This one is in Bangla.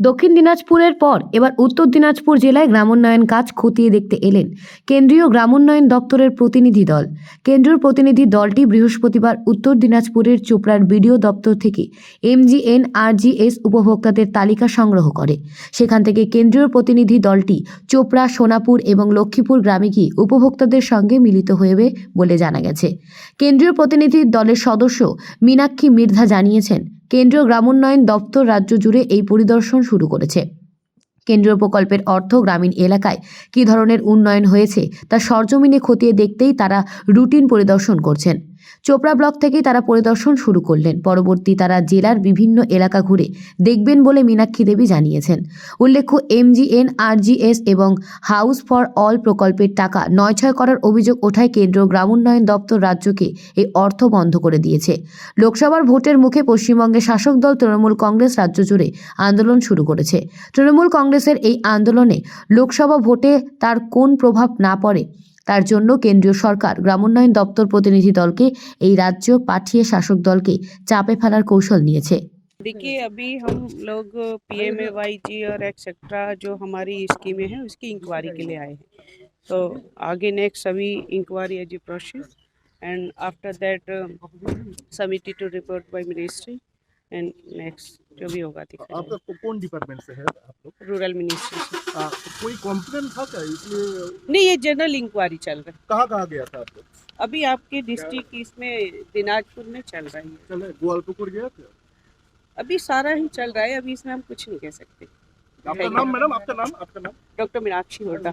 দক্ষিণ দিনাজপুরের পর এবার উত্তর দিনাজপুর জেলায় গ্রামোন্নয়ন কাজ খতিয়ে দেখতে এলেন কেন্দ্রীয় গ্রামোন্নয়ন দপ্তরের প্রতিনিধি দল। কেন্দ্রীয় প্রতিনিধি দলটি বৃহস্পতিবার উত্তর দিনাজপুরের চোপড়ার বিডিও দপ্তর থেকে এমজিএন আরজিএস উপভোক্তাদের তালিকা সংগ্রহ করে। সেখান থেকে কেন্দ্রীয় প্রতিনিধি দলটি চোপড়া, সোনাপুর এবং লক্ষ্মীপুর গ্রামে গিয়ে উপভোক্তাদের সঙ্গে মিলিত হয়েবে বলে জানা গেছে। কেন্দ্রীয় প্রতিনিধি দলের সদস্য মীনাক্ষী মির্ধা জানিয়েছেন কেন্দ্রীয় গ্রামোন্নয়ন দপ্তর রাজ্য জুড়ে এই পরিদর্শন শুরু করেছে। কেন্দ্রীয় প্রকল্পের অর্থ গ্রামীণ এলাকায় কী ধরনের উন্নয়ন হয়েছে তা সরজমিনে খতিয়ে দেখতেই তারা রুটিন পরিদর্শন করছেন। চোপড়া ব্লক থেকেই তারা পরিদর্শন শুরু করলেন। পরবর্তী তারা জেলার বিভিন্ন এলাকা ঘুরে দেখবেন বলে মীনাক্ষী দেবী জানিয়েছেন। উল্লেখ্য, এমজিএন, আরজিএস এবং হাউস ফর অল প্রকল্পের টাকা নয়ছয় করার অভিযোগ ওঠায় কেন্দ্র গ্রামোন্নয়ন দপ্তর রাজ্যকে এই অর্থ বন্ধ করে দিয়েছে। লোকসভার ভোটের মুখে পশ্চিমবঙ্গে শাসক দল তৃণমূল কংগ্রেস রাজ্য জুড়ে আন্দোলন শুরু করেছে। তৃণমূল কংগ্রেসের এই আন্দোলনে লোকসভা ভোটে তার কোন প্রভাব না পড়ে তার জন্য কেন্দ্রীয় সরকার গ্রামোন্নয়ন দপ্তর প্রতিনিধি দলকে এই রাজ্য পাঠিয়ে শাসক দলকে চাপে ফেলার কৌশল নিয়েছে देखिए अभी हम लोग P M A Y G और एक्सेट्रा जो हमारी स्कीमें हैं उसकी इंक्वायरी के लिए आए हैं तो आगे नेक्स्ट अभी inquiry as a process and after that submitted to report by ministry and next जो भी होगा दिखाया आपका को- कौन डिपार्टमेंट से है आप लोग? रूरल मिनिस्ट्री से। आ, तो कोई कॉम्प्लेन था क्या? इसलिए नहीं ये जनरल इंक्वायरी चल रहा है। कहाँ कहाँ गया था आप लोग? अभी आपके डिस्ट्रिक्ट इसमें दिनाजपुर में चल रहा है। चले गोवालपुर गया था अभी सारा ही चल रहा है। अभी इसमें हम कुछ नहीं कह सकते। आपका नाम मैडम? आपका नाम? आपका नाम? Doctor Meenakshi Hooda.